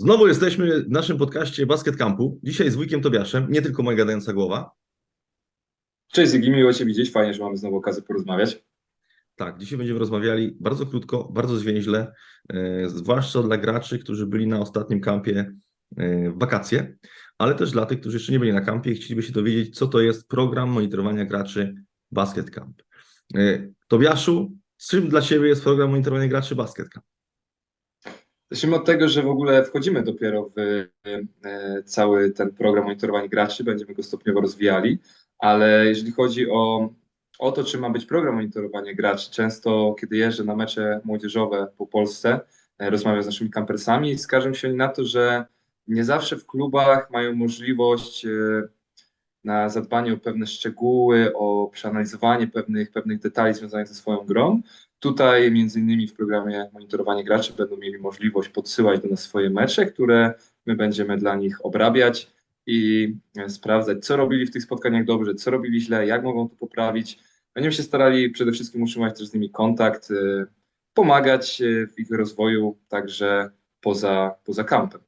Znowu jesteśmy w naszym podcaście Basket Campu. Dzisiaj z Wujkiem Tobiaszem, nie tylko moja gadająca głowa. Cześć Zygi, miło Cię widzieć, fajnie, że mamy znowu okazję porozmawiać. Tak, dzisiaj będziemy rozmawiali bardzo krótko, bardzo zwięźle, e, zwłaszcza dla graczy, którzy byli na ostatnim kampie e, w wakacje, ale też dla tych, którzy jeszcze nie byli na kampie i chcieliby się dowiedzieć, co to jest program monitorowania graczy Basket Camp. E, Tobiaszu, czym dla Ciebie jest program monitorowania graczy Basket Camp? Zacznijmy od tego, że w ogóle wchodzimy dopiero w e, cały ten program monitorowania graczy, będziemy go stopniowo rozwijali, ale jeżeli chodzi o, o to, czy ma być program monitorowania graczy, często kiedy jeżdżę na mecze młodzieżowe po Polsce, e, rozmawiam z naszymi kampersami i skarżą się na to, że nie zawsze w klubach mają możliwość e, na zadbanie o pewne szczegóły, o przeanalizowanie pewnych, pewnych detali związanych ze swoją grą. Tutaj między innymi w programie monitorowania graczy będą mieli możliwość podsyłać do nas swoje mecze, które my będziemy dla nich obrabiać i e, sprawdzać, co robili w tych spotkaniach dobrze, co robili źle, jak mogą to poprawić. Będziemy się starali przede wszystkim utrzymać też z nimi kontakt, e, pomagać e, w ich rozwoju także poza, poza kampem.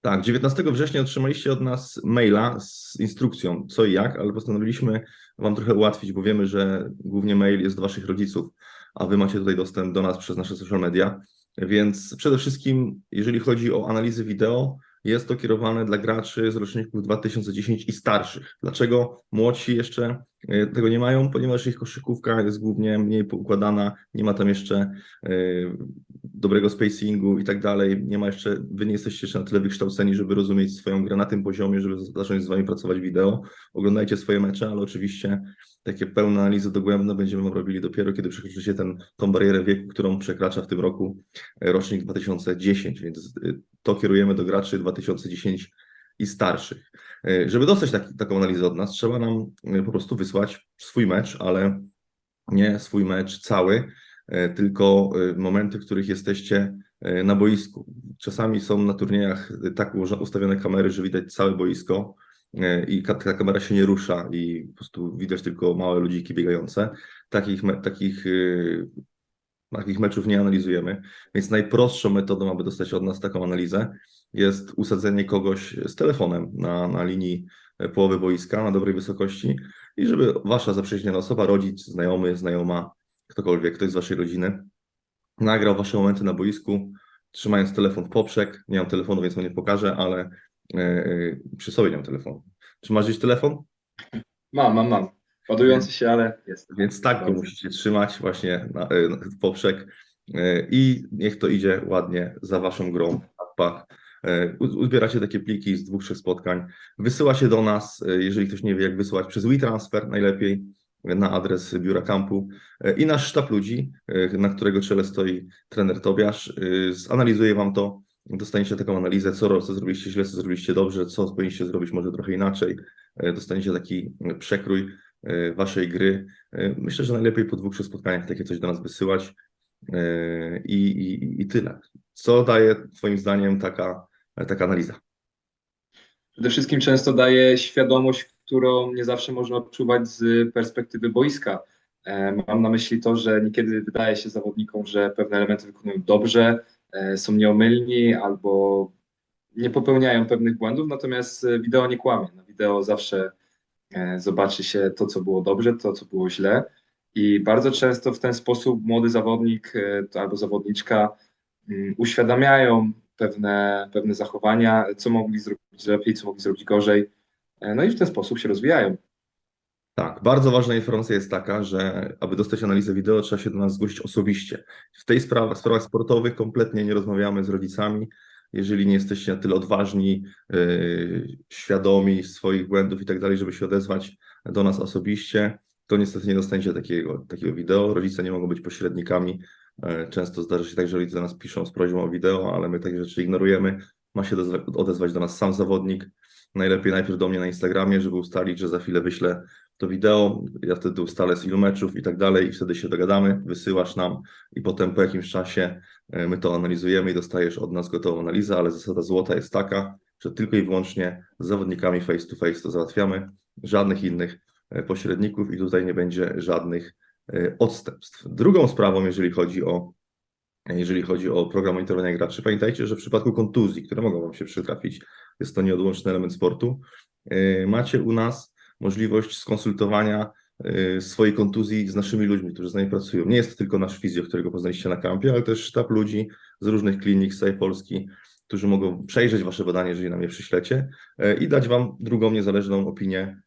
Tak, 19 września otrzymaliście od nas maila z instrukcją co i jak, ale postanowiliśmy Wam trochę ułatwić, bo wiemy, że głównie mail jest do Waszych rodziców, a Wy macie tutaj dostęp do nas przez nasze social media. Więc przede wszystkim, jeżeli chodzi o analizy wideo, jest to kierowane dla graczy z roczników 2010 i starszych. Dlaczego młodsi jeszcze e, tego nie mają? Ponieważ ich koszykówka jest głównie mniej poukładana, nie ma tam jeszcze e, dobrego spacingu i tak dalej. Nie ma jeszcze, wy nie jesteście jeszcze na tyle wykształceni, żeby rozumieć swoją grę na tym poziomie, żeby zacząć z wami pracować wideo. Oglądajcie swoje mecze, ale oczywiście takie pełne analizy dogłębne będziemy robili dopiero, kiedy przekroczycie ten, tą barierę wieku, którą przekracza w tym roku e, rocznik 2010, więc to kierujemy do graczy 2010 i starszych. E, Żeby dostać taki, taką analizę od nas, trzeba nam e, po prostu wysłać swój mecz, ale nie swój mecz cały, e, tylko momenty, w których jesteście na boisku. Czasami są na turniejach tak ustawione kamery, że widać całe boisko i ta kamera się nie rusza i po prostu widać tylko małe ludziki biegające. Takich, takich, takich meczów nie analizujemy, więc najprostszą metodą, aby dostać od nas taką analizę, jest usadzenie kogoś z telefonem na, na linii e, połowy boiska na dobrej wysokości i żeby wasza zaprzyjaźniona osoba, rodzic, znajomy, znajoma, ktokolwiek, ktoś z waszej rodziny nagrał wasze momenty na boisku, trzymając telefon w poprzek. Nie mam telefonu, więc wam nie pokażę, ale e, przy sobie nie mam telefonu. Czy masz gdzieś telefon? Mam, mam, mam. Ładujący się, ale jest. Więc tak go musicie trzymać właśnie na, e, w poprzek e, i niech to idzie ładnie za waszą grą w Uzbieracie takie pliki z dwóch, trzech spotkań. Wysyła się do nas, jeżeli ktoś nie wie jak wysyłać, przez WeTransfer najlepiej na adres biura kampu E, i nasz sztab ludzi, e, na którego czele stoi trener Tobiasz, e, zanalizuje wam to, dostaniecie taką analizę, co, co zrobiliście źle, co zrobiliście dobrze, co powinniście zrobić może trochę inaczej. Dostaniecie taki przekrój waszej gry. Myślę, że najlepiej po dwóch, trzech spotkaniach takie coś do nas wysyłać i, i, i tyle. Co daje Twoim zdaniem taka, taka analiza? Przede wszystkim często daje świadomość, którą nie zawsze można odczuwać z perspektywy boiska. E, Mam na myśli to, że niekiedy wydaje się zawodnikom, że pewne elementy wykonują dobrze, e, są nieomylni albo nie popełniają pewnych błędów, natomiast e, wideo nie kłamie. Na wideo zawsze zobaczy się to, co było dobrze, to, co było źle. I bardzo często w ten sposób młody zawodnik albo zawodniczka mm, uświadamiają pewne, pewne zachowania, co mogli zrobić lepiej, co mogli zrobić gorzej. E, No i w ten sposób się rozwijają. Tak, bardzo ważna informacja jest taka, że aby dostać analizę wideo, trzeba się do nas zgłosić osobiście. W tej sprawie, w sprawach sportowych kompletnie nie rozmawiamy z rodzicami. Jeżeli nie jesteście na tyle odważni, yy, świadomi swoich błędów i tak dalej, żeby się odezwać do nas osobiście, to niestety nie dostaniecie takiego, takiego wideo. Rodzice nie mogą być pośrednikami. E, Często zdarza się tak, że rodzice do nas piszą z prośbą o wideo, ale my takie rzeczy ignorujemy. Ma się odezwa- odezwać do nas sam zawodnik. Najlepiej najpierw do mnie na Instagramie, żeby ustalić, że za chwilę wyślę to wideo, ja wtedy ustalę z ilu meczów i tak dalej i wtedy się dogadamy, wysyłasz nam i potem po jakimś czasie e, my to analizujemy i dostajesz od nas gotową analizę, ale zasada złota jest taka, że tylko i wyłącznie z zawodnikami face to face to załatwiamy, żadnych innych e, pośredników i tutaj nie będzie żadnych e, odstępstw. Drugą sprawą, jeżeli chodzi o jeżeli chodzi o program monitorowania graczy. Pamiętajcie, że w przypadku kontuzji, które mogą Wam się przytrafić, jest to nieodłączny element sportu, yy, macie u nas możliwość skonsultowania yy, swojej kontuzji z naszymi ludźmi, którzy z nami pracują. Nie jest to tylko nasz fizjo, którego poznaliście na kampie, ale też sztab ludzi z różnych klinik z całej Polski, którzy mogą przejrzeć Wasze badanie, jeżeli nam je przyślecie yy, i dać Wam drugą, niezależną opinię,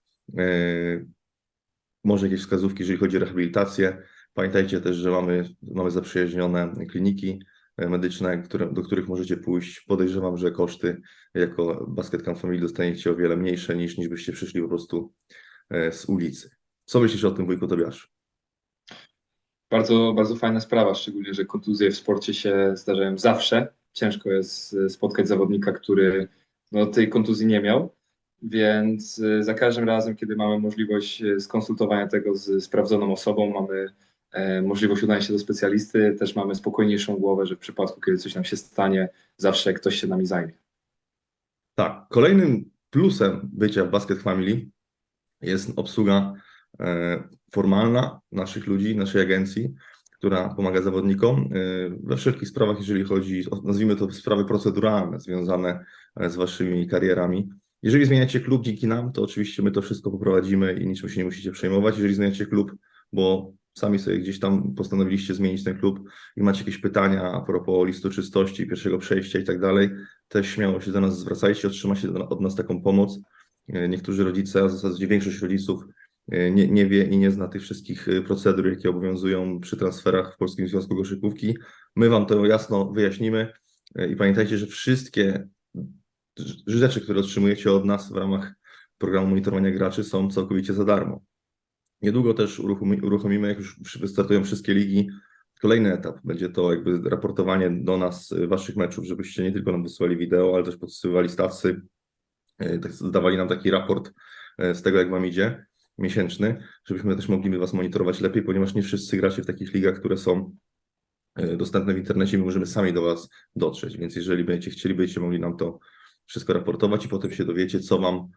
może jakieś wskazówki, jeżeli chodzi o rehabilitację. Pamiętajcie też, że mamy, mamy zaprzyjaźnione kliniki e, medyczne, które, do których możecie pójść. Podejrzewam, że koszty jako Basket Camp Family dostaniecie o wiele mniejsze niż, niż byście przyszli po prostu e, z ulicy. Co myślisz o tym, wujku Tobiasz? Bardzo, bardzo fajna sprawa, szczególnie, że kontuzje w sporcie się zdarzają zawsze. Ciężko jest e, spotkać zawodnika, który no, tej kontuzji nie miał, więc e, za każdym razem, kiedy mamy możliwość e, skonsultowania tego z sprawdzoną osobą, mamy e, możliwość udania się do specjalisty, też mamy spokojniejszą głowę, że w przypadku, kiedy coś nam się stanie, zawsze ktoś się nami zajmie. Tak, kolejnym plusem bycia w Basket Family jest obsługa e, formalna naszych ludzi, naszej agencji, która pomaga zawodnikom e, we wszelkich sprawach, jeżeli chodzi, nazwijmy to sprawy proceduralne związane e, z waszymi karierami. Jeżeli zmieniacie klub dzięki nam, to oczywiście my to wszystko poprowadzimy i niczym się nie musicie przejmować. Jeżeli zmieniacie klub, bo sami sobie gdzieś tam postanowiliście zmienić ten klub i macie jakieś pytania a propos listu czystości, pierwszego przejścia i tak dalej, też śmiało się do nas zwracajcie, otrzymacie od nas taką pomoc. E, Niektórzy rodzice, a w zasadzie większość rodziców e, nie, nie wie i nie zna tych wszystkich e, procedur, jakie obowiązują przy transferach w Polskim Związku Koszykówki. My Wam to jasno wyjaśnimy i pamiętajcie, że wszystkie rzeczy, które otrzymujecie od nas w ramach programu monitorowania graczy są całkowicie za darmo. Niedługo też uruchomi, uruchomimy, jak już wystartują wszystkie ligi, kolejny etap. Będzie to jakby raportowanie do nas waszych meczów, żebyście nie tylko nam wysyłali wideo, ale też podsyłali stawcy, zdawali nam taki raport e, z tego, jak wam idzie, miesięczny, żebyśmy też mogli was monitorować lepiej, ponieważ nie wszyscy gracie w takich ligach, które są dostępne w internecie, my możemy sami do was dotrzeć, więc jeżeli będziecie chcieli, będziecie mogli nam to wszystko raportować i potem się dowiecie, co wam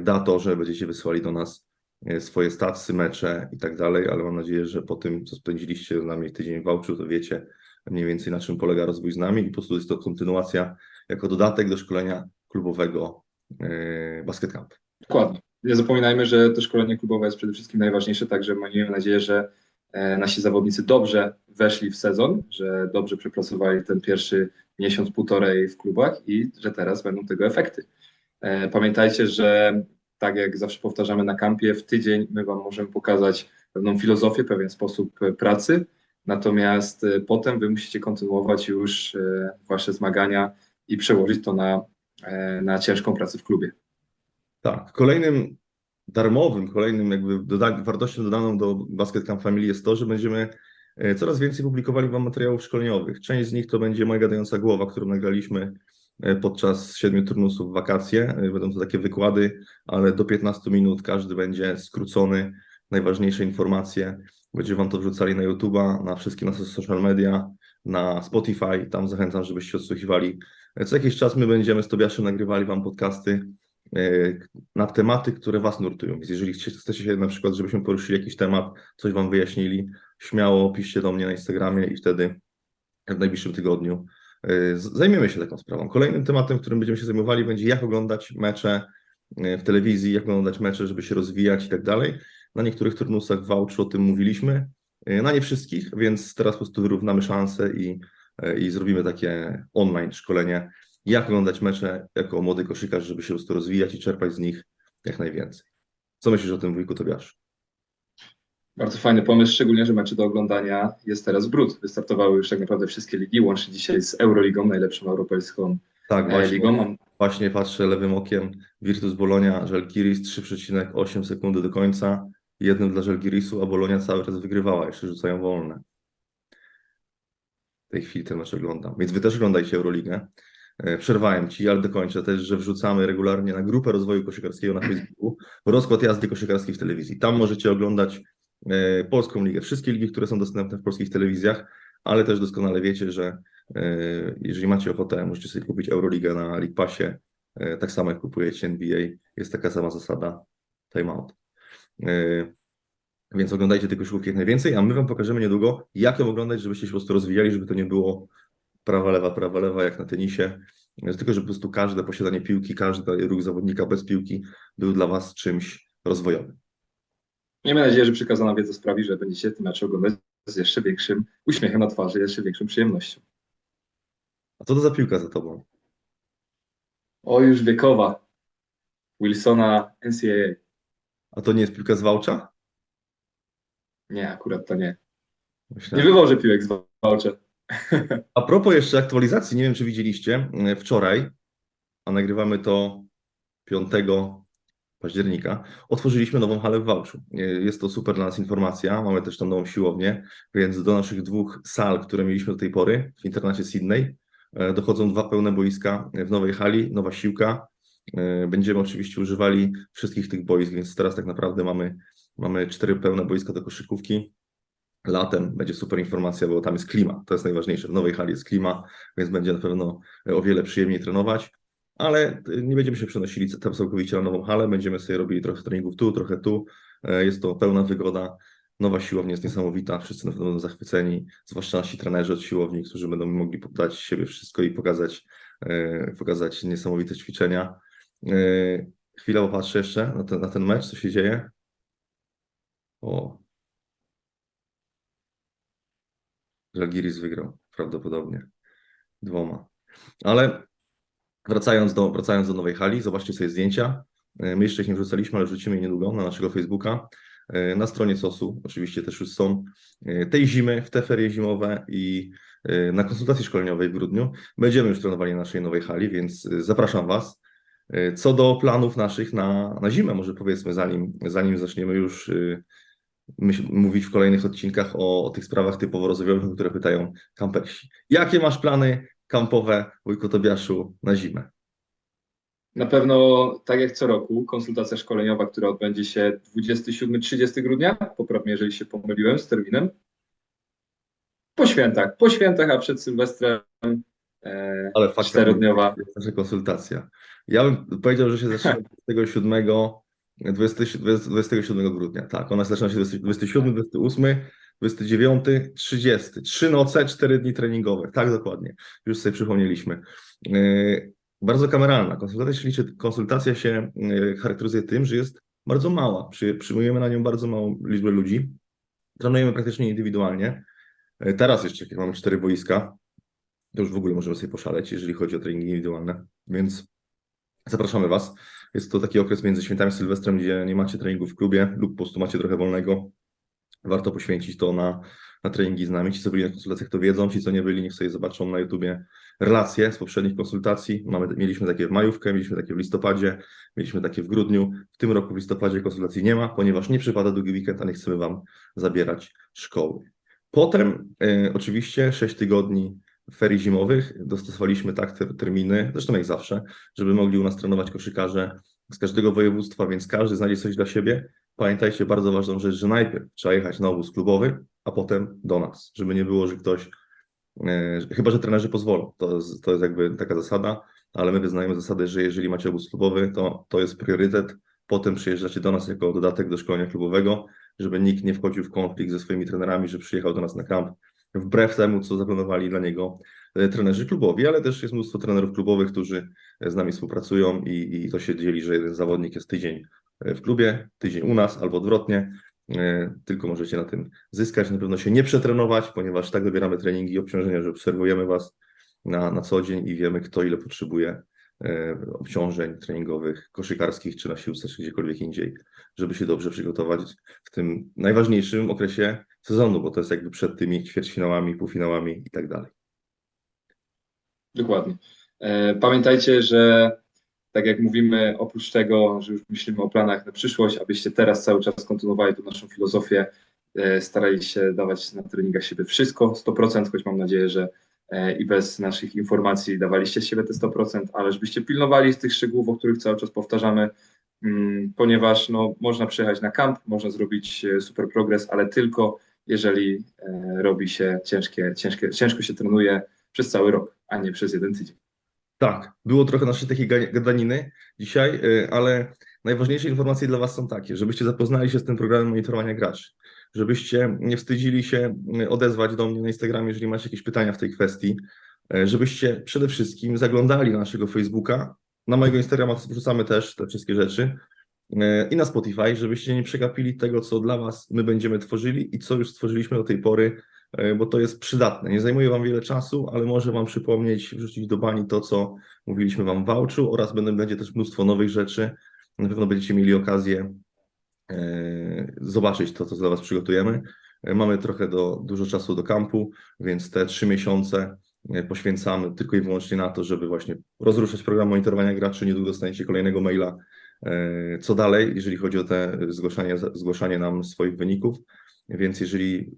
da to, że będziecie wysyłali do nas swoje statsy, mecze i tak dalej, ale mam nadzieję, że po tym, co spędziliście z nami tydzień w Wałczu, to wiecie mniej więcej na czym polega rozwój z nami i po prostu jest to kontynuacja jako dodatek do szkolenia klubowego yy, Basket Camp. Dokładnie. Nie zapominajmy, że to szkolenie klubowe jest przede wszystkim najważniejsze, także miejmy nadzieję, że e, nasi zawodnicy dobrze weszli w sezon, że dobrze przepracowali ten pierwszy miesiąc, półtorej w klubach i że teraz będą tego efekty. E, pamiętajcie, że tak jak zawsze powtarzamy na kampie, w tydzień my Wam możemy pokazać pewną filozofię, pewien sposób pracy, natomiast e, potem Wy musicie kontynuować już Wasze zmagania i przełożyć to na, na ciężką pracę w klubie. Tak, kolejnym darmowym, kolejnym jakby doda wartością dodaną do Basket Camp Family jest to, że będziemy coraz więcej publikowali Wam materiałów szkoleniowych. Część z nich to będzie moja gadająca głowa, którą nagraliśmy podczas siedmiu turnusów wakacje. Będą to takie wykłady, ale do 15 minut każdy będzie skrócony, najważniejsze informacje. Będziemy Wam to wrzucali na YouTube'a, na wszystkie nasze social media, na Spotify. Tam zachęcam, żebyście odsłuchiwali. Co jakiś czas my będziemy z Tobiaszem nagrywali Wam podcasty na tematy, które Was nurtują. Więc jeżeli chcecie się na przykład, żebyśmy poruszyli jakiś temat, coś Wam wyjaśnili, śmiało piszcie do mnie na Instagramie i wtedy w najbliższym tygodniu zajmiemy się taką sprawą. Kolejnym tematem, którym będziemy się zajmowali, będzie jak oglądać mecze w telewizji, jak oglądać mecze, żeby się rozwijać i tak dalej. Na niektórych turnusach w o tym mówiliśmy, na nie wszystkich, więc teraz po prostu wyrównamy szanse i, i zrobimy takie online szkolenie, jak oglądać mecze jako młody koszykarz, żeby się po prostu rozwijać i czerpać z nich jak najwięcej. Co myślisz o tym, wujku Tobiasz? Bardzo fajny pomysł, szczególnie, że mecze do oglądania jest teraz brud. Wystartowały już tak naprawdę wszystkie ligi, łącznie dzisiaj z Euroligą, najlepszą europejską tak, właśnie, ligą. Właśnie patrzę lewym okiem. Virtus Bologna, Żalgiris 3,8 sekundy do końca. Jednym dla Żalgirisu, a Bologna cały czas wygrywała, jeszcze rzucają wolne. W tej chwili ten mecz oglądam. Więc wy też oglądajcie Euroligę. Przerwałem ci, ale dokończę też, że wrzucamy regularnie na grupę rozwoju koszykarskiego na Facebooku rozkład jazdy koszykarskiej w telewizji. Tam możecie oglądać polską ligę, wszystkie ligi, które są dostępne w polskich telewizjach, ale też doskonale wiecie, że jeżeli macie ochotę, możecie sobie kupić Euroligę na League Passie, tak samo jak kupujecie NBA, jest taka sama zasada timeout. Więc oglądajcie tej koszykówki jak najwięcej, a my Wam pokażemy niedługo, jak ją oglądać, żebyście się po prostu rozwijali, żeby to nie było prawa, lewa, prawa, lewa, jak na tenisie. Tylko, żeby po prostu każde posiadanie piłki, każdy ruch zawodnika bez piłki był dla Was czymś rozwojowym. Miejmy nadzieję, że przekazana wiedza sprawi, że będziecie ten mecz oglądać z jeszcze większym uśmiechem na twarzy, jeszcze większą przyjemnością. A co to za piłka za Tobą? O, już wiekowa. Wilsona NCAA. A to nie jest piłka z Wałcza? Nie, akurat to nie. Nie wywożę piłek z Wałcza. A propos jeszcze aktualizacji, nie wiem czy widzieliście, e, wczoraj, a nagrywamy to 5 października, otworzyliśmy nową halę w Wałczu. E, Jest to super dla nas informacja, mamy też tam nową siłownię, więc do naszych dwóch sal, które mieliśmy do tej pory w internacie Sydney, e, dochodzą dwa pełne boiska w nowej hali, nowa siłka. E, Będziemy oczywiście używali wszystkich tych boisk, więc teraz tak naprawdę mamy, mamy cztery pełne boiska do koszykówki. Latem będzie super informacja, bo tam jest klima. To jest najważniejsze. W nowej hali jest klima, więc będzie na pewno o wiele przyjemniej trenować. Ale nie będziemy się przenosili tam całkowicie na nową halę. Będziemy sobie robili trochę treningów tu, trochę tu. E, Jest to pełna wygoda. Nowa siłownia jest niesamowita. Wszyscy na pewno będą zachwyceni, zwłaszcza nasi trenerzy od siłowni, którzy będą mogli poddać z siebie wszystko i pokazać, e, pokazać niesamowite ćwiczenia. E, Chwilę popatrzę jeszcze na ten, na ten mecz, co się dzieje. O, Żalgiris wygrał prawdopodobnie dwoma. Ale wracając do, wracając do nowej hali, zobaczcie sobie zdjęcia. E, My jeszcze ich nie wrzucaliśmy, ale wrzucimy je niedługo na naszego Facebooka. E, Na stronie SOS-u oczywiście też już są e, tej zimy, w te ferie zimowe i na konsultacji szkoleniowej w grudniu. Będziemy już trenowali na naszej nowej hali, więc zapraszam Was. Co do planów naszych na, na zimę, może powiedzmy, zanim, zanim zaczniemy już myśl, mówić w kolejnych odcinkach o, o tych sprawach typowo rozwojowych, które pytają kampersi. Jakie masz plany kampowe, wujku Tobiaszu, na zimę? Na pewno, tak jak co roku, konsultacja szkoleniowa, która odbędzie się 27-30 grudnia. Poprawnie, jeżeli się pomyliłem z terminem. Po świętach, po świętach, a przed Sylwestrem e, Ale faktycznie czterodniowa. jest nasza konsultacja. Ja bym powiedział, że się zaczyna 27, 20, 27 grudnia. Tak, ona zaczyna się 20 27, 28, 29, 30. Trzy noce, cztery dni treningowe. Tak, dokładnie. Już sobie przypomnieliśmy. Yy, Bardzo kameralna. Konsultacja się, liczy, konsultacja się yy, charakteryzuje tym, że jest bardzo mała. Przy, przyjmujemy na nią bardzo małą liczbę ludzi. Trenujemy praktycznie indywidualnie. Yy, Teraz jeszcze, jak mamy cztery boiska, to już w ogóle możemy sobie poszaleć, jeżeli chodzi o treningi indywidualne. Więc zapraszamy Was. Jest to taki okres między świętami Sylwestrem, gdzie nie macie treningu w klubie lub po prostu macie trochę wolnego. Warto poświęcić to na, na treningi z nami. Ci, co byli na konsultacjach, to wiedzą. Ci, co nie byli, niech sobie zobaczą na YouTubie relacje z poprzednich konsultacji. Mamy, mieliśmy takie w majówkę, mieliśmy takie w listopadzie, mieliśmy takie w grudniu. W tym roku w listopadzie konsultacji nie ma, ponieważ nie przypada długi weekend, a nie chcemy Wam zabierać szkoły. Potem e, oczywiście 6 tygodni ferii zimowych dostosowaliśmy tak te terminy, zresztą jak zawsze, żeby mogli u nas trenować koszykarze z każdego województwa, więc każdy znajdzie coś dla siebie. Pamiętajcie bardzo ważną rzecz, że najpierw trzeba jechać na obóz klubowy, a potem do nas, żeby nie było, że ktoś, e, chyba że trenerzy pozwolą, to jest, to jest jakby taka zasada, ale my wyznajemy zasadę, że jeżeli macie obóz klubowy, to to jest priorytet, potem przyjeżdżacie do nas jako dodatek do szkolenia klubowego, żeby nikt nie wchodził w konflikt ze swoimi trenerami, że przyjechał do nas na kamp. Wbrew temu, co zaplanowali dla niego e, trenerzy klubowi, ale też jest mnóstwo trenerów klubowych, którzy z nami współpracują i, i to się dzieli, że jeden zawodnik jest tydzień e, w klubie, tydzień u nas albo odwrotnie. E, Tylko możecie na tym zyskać, na pewno się nie przetrenować, ponieważ tak dobieramy treningi i obciążenia, że obserwujemy Was na, na co dzień i wiemy, kto ile potrzebuje e, obciążeń treningowych, koszykarskich, czy na siłce, czy gdziekolwiek indziej, żeby się dobrze przygotować w tym najważniejszym okresie sezonu, bo to jest jakby przed tymi ćwierćfinałami, półfinałami i tak dalej. Dokładnie. E, Pamiętajcie, że tak jak mówimy, oprócz tego, że już myślimy o planach na przyszłość, abyście teraz cały czas kontynuowali tą naszą filozofię, e, starali się dawać na treningach siebie wszystko, 100%, choć mam nadzieję, że e, i bez naszych informacji dawaliście siebie te 100%, ale żebyście pilnowali z tych szczegółów, o których cały czas powtarzamy, mm, ponieważ no, można przyjechać na kamp, można zrobić e, super progres, ale tylko jeżeli robi się ciężkie, ciężkie, ciężko się trenuje przez cały rok, a nie przez jeden tydzień. Tak, było trochę naszej takiej ga- gadaniny dzisiaj, y, ale najważniejsze informacje dla Was są takie, żebyście zapoznali się z tym programem monitorowania graczy, żebyście nie wstydzili się y, odezwać do mnie na Instagramie, jeżeli macie jakieś pytania w tej kwestii, y, żebyście przede wszystkim zaglądali na naszego Facebooka, na mojego Instagrama wrzucamy też te wszystkie rzeczy i na Spotify, żebyście nie przegapili tego, co dla Was my będziemy tworzyli i co już stworzyliśmy do tej pory, bo to jest przydatne. Nie zajmuje Wam wiele czasu, ale może Wam przypomnieć, wrzucić do bani to, co mówiliśmy Wam w Wałczu oraz będzie też mnóstwo nowych rzeczy. Na pewno będziecie mieli okazję e, zobaczyć to, co dla Was przygotujemy. E, Mamy trochę do, dużo czasu do kampu, więc te trzy miesiące e, poświęcamy tylko i wyłącznie na to, żeby właśnie rozruszać program monitorowania graczy. Niedługo dostaniecie kolejnego maila, e, co dalej, jeżeli chodzi o te zgłaszanie, zgłaszanie nam swoich wyników. Więc jeżeli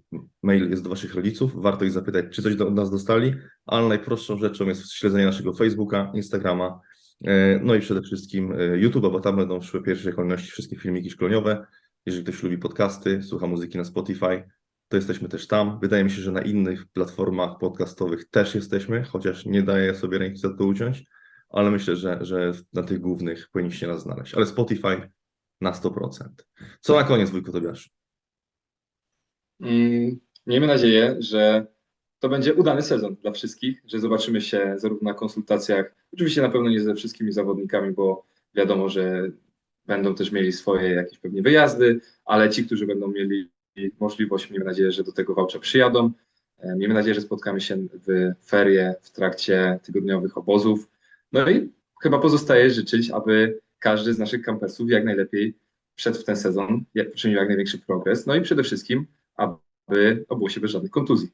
mail jest do Waszych rodziców, warto ich zapytać, czy coś od nas dostali, ale najprostszą rzeczą jest śledzenie naszego Facebooka, Instagrama, e, no i przede wszystkim e, YouTube'a, bo tam będą szły w pierwszej kolejności wszystkie filmiki szkoleniowe. Jeżeli ktoś lubi podcasty, słucha muzyki na Spotify, to jesteśmy też tam. Wydaje mi się, że na innych platformach podcastowych też jesteśmy, chociaż nie daję sobie ręki za to uciąć, ale myślę, że, że na tych głównych powinniście nas znaleźć. Ale Spotify na 100%. Co na koniec, wujku Tobiaszu? Miejmy nadzieję, że to będzie udany sezon dla wszystkich, że zobaczymy się zarówno na konsultacjach, oczywiście na pewno nie ze wszystkimi zawodnikami, bo wiadomo, że będą też mieli swoje jakieś pewnie wyjazdy, ale ci, którzy będą mieli możliwość, miejmy nadzieję, że do tego Wałcza przyjadą. E, Miejmy nadzieję, że spotkamy się w ferie w trakcie tygodniowych obozów. No i chyba pozostaje życzyć, aby każdy z naszych kampersów jak najlepiej wszedł w ten sezon, poczynił jak największy progres, no i przede wszystkim aby obyło się bez żadnych kontuzji.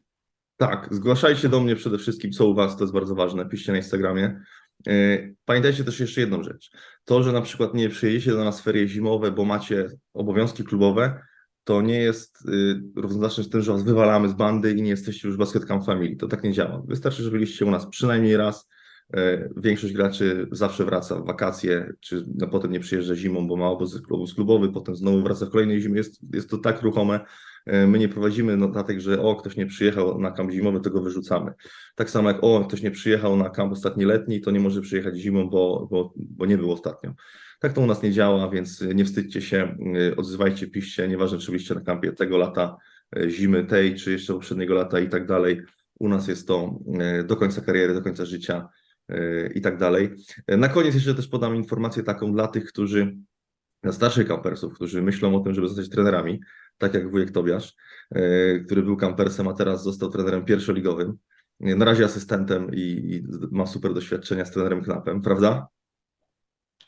Tak, zgłaszajcie do mnie przede wszystkim, co u Was, to jest bardzo ważne, piszcie na Instagramie. Yy, Pamiętajcie też jeszcze jedną rzecz. To, że na przykład nie przyjedziecie do nas w ferie zimowe, bo macie obowiązki klubowe, to nie jest yy, równoznaczne z tym, że Was wywalamy z bandy i nie jesteście już Basket Family. To tak nie działa. Wystarczy, że byliście u nas przynajmniej raz. Yy, Większość graczy zawsze wraca w wakacje, czy no, potem nie przyjeżdża zimą, bo ma obóz, obóz klubowy, potem znowu wraca w kolejnej zimie. Jest, jest to tak ruchome, My nie prowadzimy notatek, że o, ktoś nie przyjechał na kamp zimowy, to go wyrzucamy. Tak samo jak o, ktoś nie przyjechał na kamp ostatni letni, to nie może przyjechać zimą, bo, bo, bo nie był ostatnio. Tak to u nas nie działa, więc nie wstydźcie się, e, odzywajcie, piszcie, nieważne czy byliście na kampie tego lata, e, zimy tej, czy jeszcze poprzedniego lata i tak dalej. U nas jest to e, do końca kariery, do końca życia e, i tak dalej. E, Na koniec jeszcze też podam informację taką dla tych, którzy, dla starszych kampersów, którzy myślą o tym, żeby zostać trenerami, tak jak wujek Tobiasz, e, który był kampersem, a teraz został trenerem pierwszoligowym. E, Na razie asystentem i, i ma super doświadczenia z trenerem Knapem, prawda?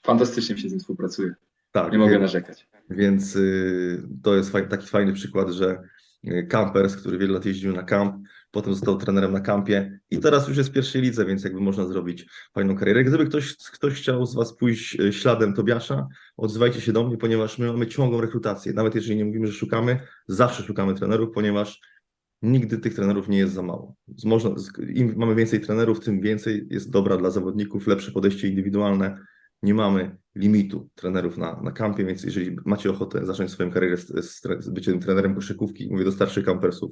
Fantastycznie się z nim współpracuje. Tak. Nie mogę narzekać. Więc y, to jest taki fajny przykład, że y, kampers, który wiele lat jeździł na kamp, potem został trenerem na kampie i teraz już jest w pierwszej lidze, więc jakby można zrobić fajną karierę. Gdyby ktoś, ktoś chciał z Was pójść y, śladem Tobiasza, odzywajcie się do mnie, ponieważ my mamy ciągłą rekrutację. Nawet jeżeli nie mówimy, że szukamy, zawsze szukamy trenerów, ponieważ nigdy tych trenerów nie jest za mało. Można, Im mamy więcej trenerów, tym więcej jest dobra dla zawodników, lepsze podejście indywidualne. Nie mamy limitu trenerów na, na kampie, więc jeżeli macie ochotę zacząć swoją karierę z, z, z byciem trenerem koszykówki, mówię do starszych kampersów,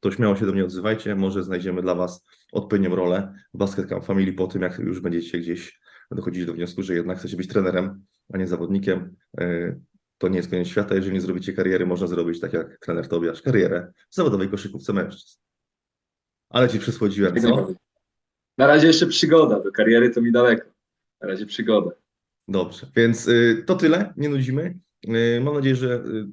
to śmiało się do mnie odzywajcie, może znajdziemy dla Was odpowiednią rolę w Basket Camp Family po tym, jak już będziecie gdzieś dochodzić do wniosku, że jednak chcecie być trenerem, a nie zawodnikiem. Yy, To nie jest koniec świata, jeżeli nie zrobicie kariery, można zrobić tak jak trener Tobiasz, karierę w zawodowej koszykówce mężczyzn. Ale Ci przysłodziłem, co? Na razie jeszcze przygoda, do kariery to mi daleko. Na razie przygoda. Dobrze, więc y, to tyle, nie nudzimy. Y, mam nadzieję, że y,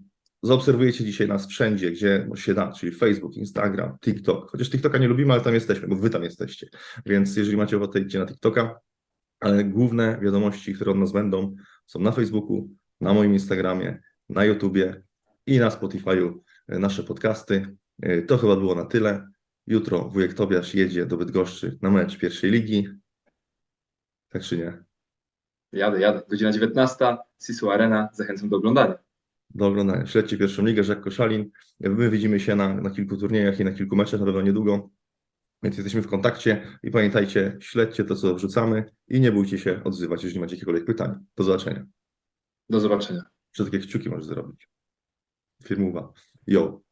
zaobserwujecie dzisiaj nas wszędzie, gdzie się da, czyli Facebook, Instagram, TikTok. Chociaż TikToka nie lubimy, ale tam jesteśmy, bo wy tam jesteście. Więc jeżeli macie ochotę, idźcie na TikToka. Ale główne wiadomości, które od nas będą, są na Facebooku, na moim Instagramie, na YouTubie i na Spotify'u y, nasze podcasty. Y, To chyba było na tyle. Jutro wujek Tobiasz jedzie do Bydgoszczy na mecz pierwszej ligi. Tak czy nie? Jadę, jadę. Godzina 19, Sisu Arena. Zachęcam do oglądania. Do oglądania. Śledźcie pierwszą ligę, Żak Koszalin. My widzimy się na, na kilku turniejach i na kilku meczach, na pewno niedługo. Więc jesteśmy w kontakcie i pamiętajcie, śledźcie to, co wrzucamy i nie bójcie się odzywać, jeżeli macie jakiekolwiek pytań. Do zobaczenia. Do zobaczenia. Wszystkie kciuki możesz zrobić. Firmowa. Yo.